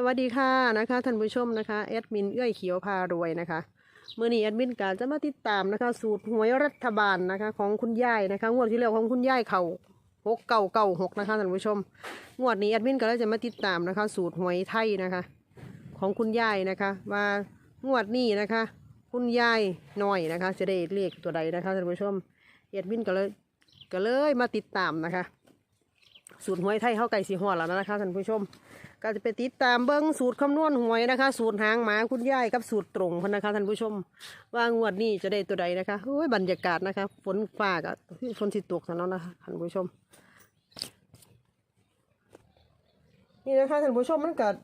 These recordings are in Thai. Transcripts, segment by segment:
สวัสดีค่ะนะคะท่านผู้ชมนะคะแอดมินเอื้อยเขียวพารวยนะคะเมื่อนี้แอดมินกาจะมาติดตามนะคะ สูตรหวยรัฐบาลนะคะ ของคุณยายนะคะงวดที่แล้วของคุณยายเขาหกเก่าเก่าหกนะคะท่านผู้ชม งวดนี้แอดมินก็เลยจะมาติดตามนะคะ สูตรหวยไทยนะคะ ของคุณยายนะคะว่างวดนี้นะคะ คุณยายหน่อยนะคะ จะได้เลขตัวใดนะคะท่านผู้ชมแอดมินก็เลยก็เลยมาติดตามนะคะ สูตรหวยไทยเข้าไก่สีหอดแล้วนะคะท่านผู้ชม ก็จะไปติดตามเบิ้งสูตรคำนวณหวยนะคะ สูตรหางหมาคุณยายกับสูตรตรงพนนะคะท่านผู้ชม ว่างวดนี้จะได้ตัวใดนะคะโอ้ยบรรยากาศนะคะฝนฟ้ากับฝนสิตกซะแล้วนะคะท่านผู้ชม นี่นะคะท่านผู้ชมมันเกิด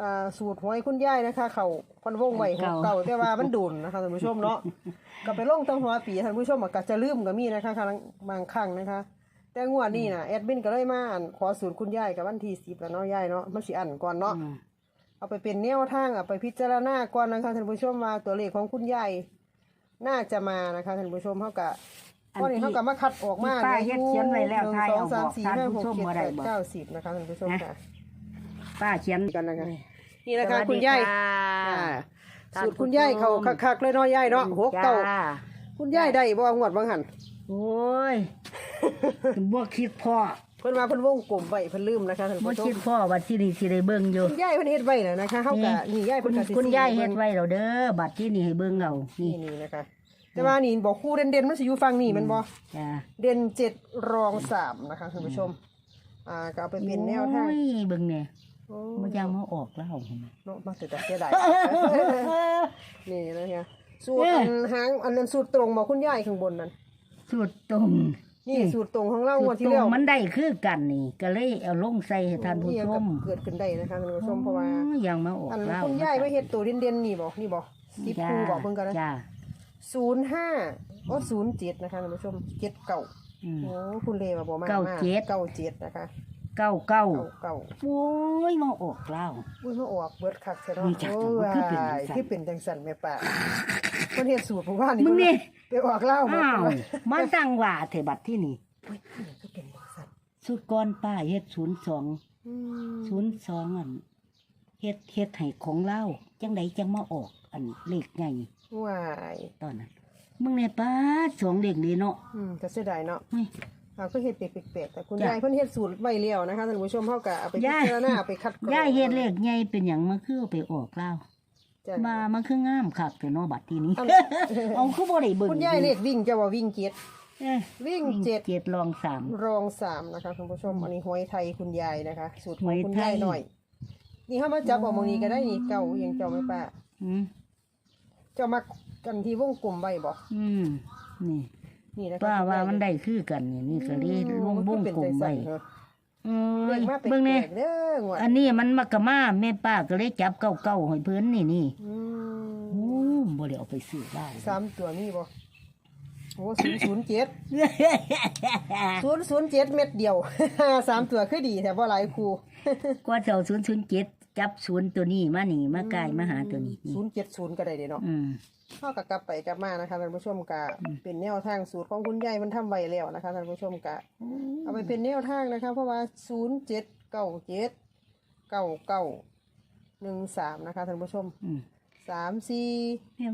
อ่าสูตรหวยคุณยายนะคะ เขาพันวงไหวของเก่าแต่ว่ามันโดนนะคะท่านผู้ชมเนาะก็ไปลงตั้งหัวปีท่านผู้ชมก็จะลืมก็มีนะคะครั้งบางครั้งนะคะ แต่งวดนี้นะแอดมินก็เลยมาอ่านขอสูตรคุณยายกับวันที่สิบแล้วเนาะยายเนาะมันสิอ่านก่อนเนาะ อืมเอาไปเป็นแนวทางเอาไปพิจารณาก่อนนะคะท่านผู้ชมว่าตัวเลขของคุณยายน่าจะมานะคะท่านผู้ชมเท่ากับข้อนี้เท่ากับมาคัดออกมาที่ป้าเฮ็ดเขียนไว้แล้วหนึ่งทายสองเอาสามบอกสี่ท่านห้าหผู้กชมเจ็ดบ่แปได้ดบอก เก้าสิบนะคะท่านผู้ชมค่ะ ป้าเขียนกันนะคะ นี่สนะคะวัสดีคุณยายค่ะอ่าท่านสูตรคุณผู้ชมยายเขาคักๆเลยเนาะยายเนาะหกเก้าจ้คุณยายได้บ่งวดบางหัน โอ้ย บ่คิดพ่อเพิ่นมาเพิ่นวงกลมไว้เพิ่นลืมนะคะท่านบ่ผู้ชคิมดพ่อว่าที่นี่สิได้เบิ่งอยู่ คุณยายเพิ่นเฮ็ดไว้น่ะนะคะเฮาก็นี่ยายคุเพิ่ณนก็สิคุณซื้อยายเฮ็ดบิ่งไว้แล้วเด้อบัดที่นี่ให้เบิ่งเอานี่นี่นี่นะคะ แต่ว่านี่บอกคู่เด่นๆมันสิอยู่ฝั่งนี้แมันบ่ จ้าเด่นเจ็ดรองสามนะคะท่านผู้ชม อ่าก็เอาไปเป็นแนวทางโอ้ยเบิ่งเนี่ยโอ้บ่ยังมาออกแล้วเนาะมาแต่แต่เสียดาย นี่นะคะสูตรอันหางอันนั้นสูตรตรงบอกคุณยายข้างบนนั้น สุดตรงนี่สูตรตรงของเรางวดตที่รแล้วงมันได้คือกันนี่ ก็เลยเอาลงใส่ให้ท่านผู้ชมเกิดขึ้นได้นะคะท่านผู้ชมเพราะว่าโอ้ยยังมาออกอันแล้วคุณยายไม่เฮ็ดตัวเด่นๆนี่บอกนี่บอกสิบจ้าคู่บอกเพิ่นกันนะจ้าศูนย์ห้าโอ้ศูนย์เจ็ดนะคะท่านผู้ชมเจ็ดเก่าอืมโอ้คุณเลมาบอกมากเก้าเจ็ดเก้าเจ็ดนะคะเก้าเก้าเก้าเก้าโอ้ยมาออกแล้วอุ้ยมาออกเบิดคักใช่เนาะนี่จ้ะโอ้มันยคือเป็นจังซั่นที่เป็นจังสันแม่ป่ามันเฮ็ดสูตรผมว่านี่มึงนี่ ไปออกเหล้าหมดอ้าวเลยมาสั่งว่าเถบัดที่นี่เฮ้ยนี่ก็เป็นจังสันสุดก่อนป้าเฮ็ดศูนย์สองอืมศูนย์สองอันเฮ็ดเฮ็ดให้ของเล่าจังใดจังมาออก อันเลขไงว้ายตอนนั้นมึงเนี่ยป้าสองเลขนี้เนาะอืมก็เสียดายเนาะเฮ้ยอ่าก็เฮ็ดแปลกๆแต่คุณจ้ะยายเพิ่นเฮ็ดสูตรไว้แล้วนะคะท่านผู้ชมเฮาก็เอาไปพิยายจารณาเอาไปคัดกรองย่าเฮ็ดเลขไงเป็นหยังมาคือเอาไปออกเล่า จ้ะ มามันคืองามคักแต่เนาะบัดทีนี้อันเอาคือบ่ได้เบิ่งคุณยายเลขวิ่งจะว่าวิ่งเจ็ด เอ้ยวิ่งวิ่งเจ็ดเจ็ดรองสาม รองสามนะคะคุณผู้ชมอันนี้หวยไทยคุณยายนะคะ สูตรขหอวงยคุณไทย ยายหน่อย นี่เฮามาจับออกหมองนี้ก็ได้นี่เก่ายังเจ้าไหม่ป้าอืมเจ้ามากันที่วงกลมไว้บ่อืมนี่นี่นะคะป้าว่าคุณยยมันได้คือกันนี่นี่ก็เลยลงมันวงเป็นกลมจังไว้ซั่นเหร อเอ้เบิ่ยงมาแปลเบิ่งนี่กๆเด้องวดอันนี้มันมากะมาแม่ป้าก็เลยจับเก้าเก้าให้เพิ่นนี่นี่อืโอ้มบ่ได้เอาไปซื้อบ้านสามตัวนี่บ่โอ้ศูนย์ศูนย์เจ็ดศูนย์ศูนย์เจ็ดเม็ดเดียว สามตัวคือดีแต่ว่าหลายครูกว่าเจ้าศูนย์ศูนย์เจ็ดจับศูนย์ตัวนี้มานี่มาใกล้มาหาตัวนี้นี่ศูนย์เจ็ดศูนย์ก็ได้เด้เนาะอืม เท่ากับกลับไปกลับมานะคะท่านผู้ชมกะเป็นแนวทางสูตรของคุณยายมันทำไว้แล้วนะคะท่านผู้ชมกะ เอาไปเป็นแนวทางนะคะ เพราะว่าศูนย์เจ็ดเก้าเจ็ดเก้าเก้าหนึ่งสามนะคะท่านผู้ชมอืมสามสี่แม่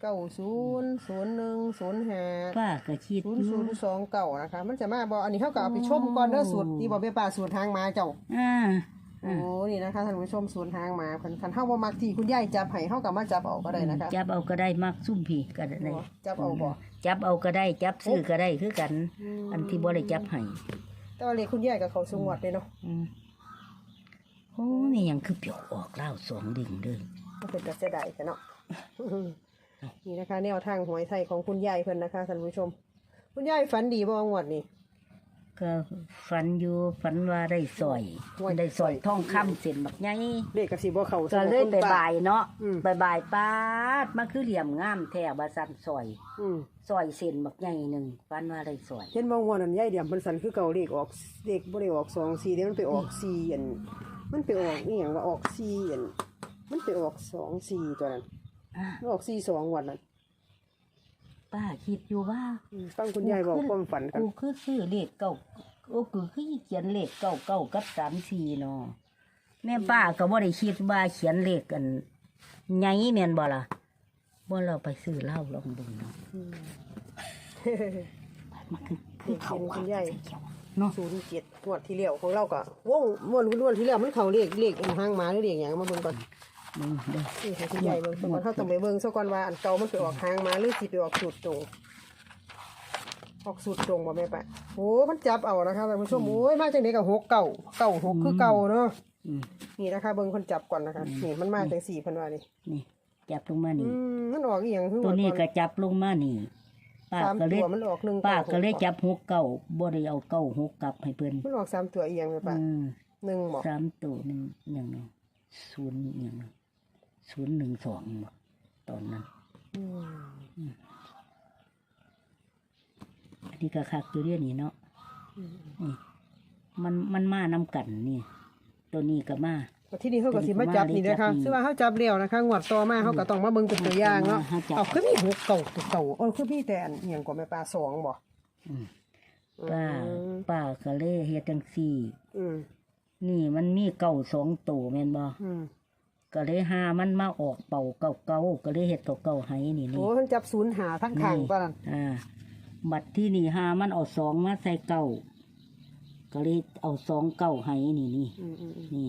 เก้าศูนย์ศูนย์หนึ่งศูนย์ห้าป้าก็คิดศูอนย์ศูยู่นย์สองเก่านะคะ มันจะมาบออันนี้เท่ากับเอาไปชมก่อนเด้อสูตรที่บอกเป็นป่าสูตรทางมาเจ้า อ่า โอ้นี่นะคะท่านผู้ชมสูตรทางมาคันคันเท่าว่ามักที่คุณยายจับให้เท่ากับมาจับเอาก็ได้นะคะจับเอาก็ได้มักซุ่มพี่ก็ได้จับเอาบ่จับเอาก็ได้จับซื้อก็ได้คือกัน อันที่บ่ได้จับให้แต่ว่าเลขคุณยายกับเขาสงวดเลยเนาะอืมโอ้นี่ยังคือเปียวออกเล่าวสองดิ่งเด้อมันเป็นกระเสียดายแต่เนาะนี่นะคะ แนวทางหวยไทยของคุณยายเพิ่นนะคะท่านผู้ชม คุณยายฝันดีบ่งวดนี่ ก็ฝันอยู่ฝันว่าได้สอยโอ้ย ได้สอยทองคำเส้นบักใหญ่เลขกับสีบ่เขาก็เลยไปบ่ายเนาะอืมไปบ่ายป้าดมาคือเหลี่ยมงามแท้บาสันสอยอืมสอยเส้นบักใหญ่หนึ่งฝันว่าได้สอยเห็นบ่งวดนั้นยายเดียมเพิ่นสันคือเก่าเลขออกเลขบ่ได้ออก2 4เดี๋ยวมันไปออก4อันมันไปออกอีหยังว่าออก4อันมันไปออก2 4ตัวนั้นอะมันออก4 2งวดนั้น ป้าคิดอยู่ว่าอืมฟังคุณยายบอกความฝันกันกูคือซื้อเลขเก้าโอ้กูคือเขียนเลขเก้าเก้ากับสามสี่เนาะแม่ป้าก็บ่ได้คิดว่าเขียนเลขกันไงแม่นบ่ล่ะบ่เราไปซื้อเหล้าลองเบิ่งเนาะอืมมันคือคือเขาเห็นคุณค่ะยายเขียวเนาะศูนย์เจ็ดงวดที่แล้วของเราก็วงมวนวนที่แล้วมันเข้าเลขเลขอันหางหมาหรือเลขหยังมาเบิ่งก่อนมึงเด้อ นี่ให้คุณยายเบิ่งซะก่อนเฮาต้องไปเบิ่งซะก่อนว่าอันเก่ามันไปออกหางหมาหรือสิไปออกสูตรตรงออกสูตรตรงบ่แม่ปะโอ้มันจับเอานะคะท่านผู้ชมโอ้ยมาจังได๋ก็หกเก่าเก่าหกคือเก่าเนาะอืมนี่นะคะเบิ่งคนจับก่อนนะคะนี่มันมาจังสี่เพิ่นว่านี่นี่จับลงมาอืนี่มมันออกอีหยังคือตัวนี้ก่ก็จับลงมานี่ป้าสามก็เลยตัวมันออกหนึ่งป้าก็เลยหจับหกเก้าบ่ได้เอาเก้าหกกลับให้เพิ่นมันออกสามตัวอีหยังแม่ปะอืมหนึ่งบ่สามตัวหนึ่งหนึ่งศูนย์หนึ่ง ศูนย์หนึ่งสองบ่ตอนนั้นอืมอันนี้ก็คักอยู่เรื่อยนี่เนาะอืมนี่มันมันมานำกันนี่ตัวนี้ก็มาแล้วที่นี่เขาก็สิมาจับนี่นะคะจับนี่ซึ่งว่าเขาจับเลี้ยวนะคะงวดต่อมาเขาก็ต้องมาเบิ่งเป็นตัวอย่างเนาะเขาจับเอาคือมีหกเก่าตัวเก่าเออคือมีแต่อันอหย่างกว่าแม่ปลาสองบ่อืมป้าป้าก็เลยเฮ็ดจังซี่อืมนี่มันมีเก่าสองตัวแม่นบ่อืม ก็เลยหามันมาออกเป่าเก่าเก่าๆก็เลยเฮ็ดเก่าเก่าๆให้นี่นี่โอ้มันจับศูนย์หาทั้งข้างปะนั่นอ่าบัตรที่นี่หามันเอาสองมาใส่เก่าก็เลยเอาสองเก่าให้นี่นี่อืมอืมอืมนี่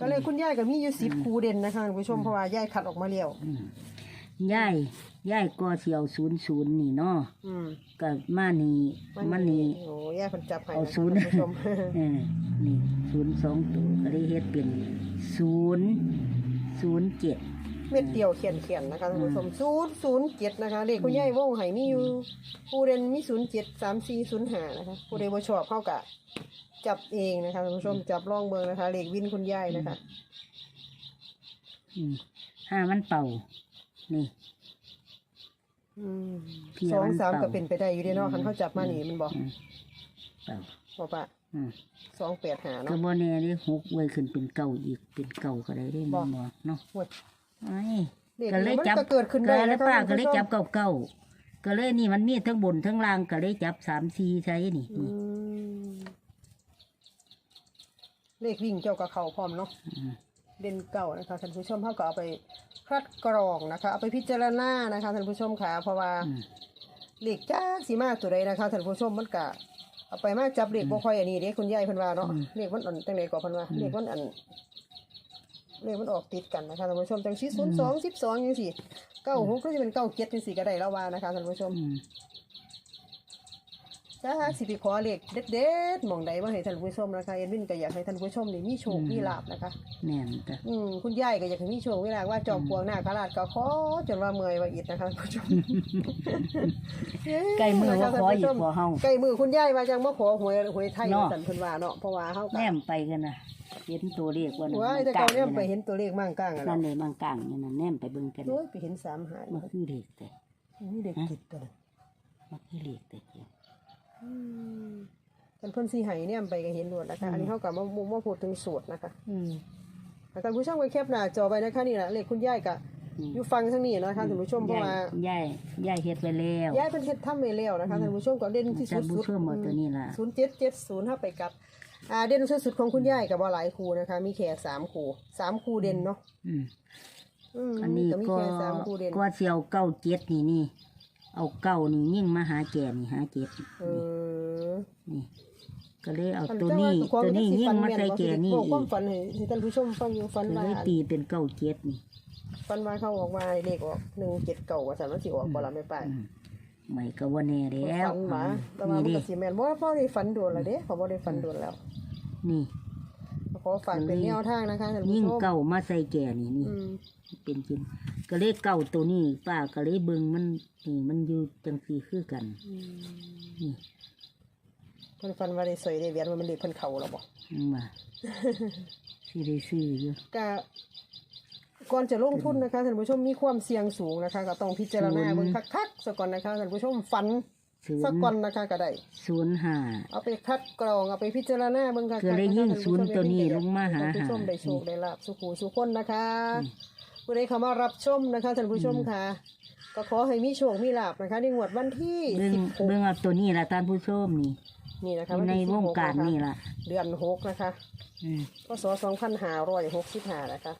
ก็เลยคุณยายก็มีอยู่สิบคูเด่นนะคะคุณผู้ชมเพราะว่ายายคัดออกมาแล้วอืมย่ายย่ายก็เสียวศูนย์ศูนย์นี่เนาะอืมก็มานี่มันนี่โอ้ยายเพิ่นจับให้เอานะศูนย์คุณผู้ชมเออนี่ศูนย์สองตัวก็เลยเฮ็ดเป็น ศูนย์ศูนย์เจ็ดเม็ดเดียวเขียนเขียนนะคะท่านผู้ชมศูนย์ศูนย์เจ็ดนะคะเลขคุณยายวงไห้มีอยู่คูเด่นมีศูนย์เจ็ดสามสี่ศูนย์ห้านะคะผู้ใดบ่ชอบเข้ากะจับเองนะคะท่านผู้ชมจับลองเบิ่งนะคะเลขวินคุณยายนะคะอืมห้ามันเป่า นี่อืมเพียสองมันสามเป่าก็เป็นไปได้อยู่เด้เนาะคันเขาจับมานี่มันบอกอืมเป่าบอกว่า อืมสองแปดหาก็เนาะ บ่แน่เด้หกไว้ขึ้นเป็นเก่าอีกเป็นเก่าก็ได้ได้บ่ แม่นบ่เนาะโอ้ยไอ้เด็กก็เลยมันจับก็เกิดขึ้นได้ก็เลยนะคะป้าท่านก็เลยผู้ชมจับเก่าเก่าก็เลยนี่มันมีทั้งบนทั้งล่างก็เลยจับสามสี่ใช่นี่อืมเลขวิ่งเจ้ากับเขาพร้อมเนาะ อืม เด่นเก่านะคะท่านผู้ชมเขาก็เอาไปคัดกรองนะคะเอาไปพิจารณานะคะท่านผู้ชมค่ะเพราะว่าอืม เลขจ้าสีมาตัวใดนะคะท่านผู้ชมมันกะ เอาไปมาจับเลขบ่ค่อยอันนี้เด้คุณยายเพิ่นว่าเนาะอืม เลขมันอ่อนจังไดก็เพิ่นว่าอืมเลขมันอันเลขมันออกติดกันนะคะท่านผู้ชมจังสี่ศูนย์สองสิบสองจังสี่เก้าหกก็จะเป็นเก้าเจ็ดจังสี่ก็ได้แล้วว่านะคะท่านผู้ชม อืม จ้าสิไปขอเลขเด็ดๆหมองใดมาให้ท่านผู้ชมนะคะเอ็นวินก็อยากให้ท่านผู้ชมนี่มีโชคมีลาบนะคะแน่นจ้ะอืมคุณยายก็อยากให้มีโชคมีลาบว่าจอมปลวงหน้าคราชก็ขอจนว่าเมื่อยว่าอิดนะคะท่านผู้ชมใกล้มือว่าขออีกขอเฮาใกล้มือคุณยายว่าจังมาขอหวยหวยไทยเนาะสันเพิ่นว่าเนาะเพราะว่าเฮาแนก็มไปกันนะเห็นตัวเลขว่าว้ายแต่เก่าเนี่ยไปเห็นตัวเลขมั่งกลางอะนั่นเนาะเลยบางกลางนี่นะแนมไปเบิ่งกันโอ้ยไปเห็นสามหายมันคือเลขแต่นี่เด็กจิตตัวนั้นมันคือเลขแต่ เดียวอืมท่านเพิ่นสิให้เนี่ยไปก็เห็นโดดนะคะ อันนี้เฮาก็มามาพูดถึงสูตรนะคะอืมท่านผู้ชมก็แคปหน้าจอไปนะคะนี่แหละเลขคุณยายก็อืมอยู่ฟังทางนี้นะคะท่านผู้ชมเพราะว่ายายยายเฮ็ดไว้แล้วยายเป็นเฮ็ดทำไว้แล้วนะคะท่านผู้ชมก็เด่นที่สุท่าดนผู้ชมเอาตัวนี้ล่ะศูนย์เจ็ดเจ็ดศูนย์ถ้าไปกลับอ่าเด่นสุดๆของคุณยายกับว่าหลายครูนะคะ มีแค่สามครูสามครูเด่นเนาะอืมอืมอันนี้มีก็แค่สามครูเด่นก็เสียวเก้าเจ็ดนี่นี่ เอาเก้านี่ยิ่งมาหาแก่นี่หาเจ็ดเออนี่ ก็เลยเอาอันตัวเจ้านี้ว่าของตัวนี้สิยิ่งฟัมาใส่แบ่แก่นี่บอกอีความกฝันให้ให้ท่านผู้ชมฟังอยู่ฝันก็ว่าเลยตีเป็นเก้าเจ็ดนี่ฝันว่าเขาออกมาเลขออกหนึ่งเจ็ดเก่าว่าสันมันสิออกบ่ละไม่ไปอืมไม่ก็ว่าแน่แล้วฝันหมาแต่ว่านี่มันดิก็สิแม่นบ่ว่าพ่อได้ฝันโดนและเด้เขาบ่ได้ฝันโดนแล้ว นี่ ขอฝากเป็นแนวทางนะคะท่านผู้ยิ่งชมเก่ามาใส่แก่นี่นี่ อืมเป็นจริงก็เลยเก่าตัวนี้ป้าก็เลยเบิ่งมันนี่มันอยู่จังสีคือกัน อืมนี่เพิ่นฝันว่าได้สวยได้เวียนว่ามันเลขเพิ่นเข้าแล้วบ่มันว่า สิได้ซื้ออยู่ก็ก่อนจะลงทุนนะคะท่านผู้ชมมีความเสี่ยงสูงนะคะ ก็ต้องพิจารณาศูนย์เบิ่งคักๆซะก่อนนะคะท่านผู้ชมฝัน ศูนสักย์ก่อนนะคะก็ได้ศูนย์ห้าเอาไปคัดกรองเอาไปพิจารณาเบิ่งคักๆคือเลยยิ่งศูนย์ตัวนี้ลงมาหาท่านผู้ชมหาได้โชคได้ลาบสุขหูสุขคนนะคะอืม ผู้ใดเข้ามารับชมนะคะท่านผู้ชมค่ะ ก็ขอให้มีโชคมีลาบนะคะในงวดวันที่เบิ่งสิบหกเบิ่งเอาตัวนี้ละท่านผู้ชมนี่นี่นะคะอยู่ในที่วง16การะคะนี่ล่ะ เดือนหกนะคะอืม พศสองพันห้าร้อยหกสิบห้านะคะ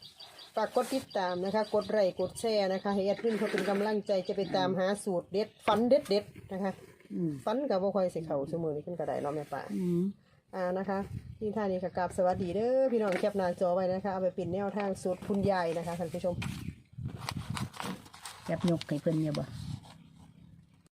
ฝากกดติดตามนะคะ กดไลค์กดแชร์นะคะให้แอดมินเขาเป็นกำลังใจจะไปตามหาสูตรเด็ดฟันเด็ดเด็ดๆนะคะ อืมฟันกับบ่ค่อยสิเขาสมือนี้ขึ้นกระไดเนาะแม่ป่า อืม อ่านะคะที่ท่านี้ค่ะกราบสวัสดีเด้อพี่น้องแคปหน้าจอไว้นะคะเอาไปเป็นแนวทางสูตรคุณยายนะคะท่านผู้ชม จับยกให้เพิ่นเนี่ยบ่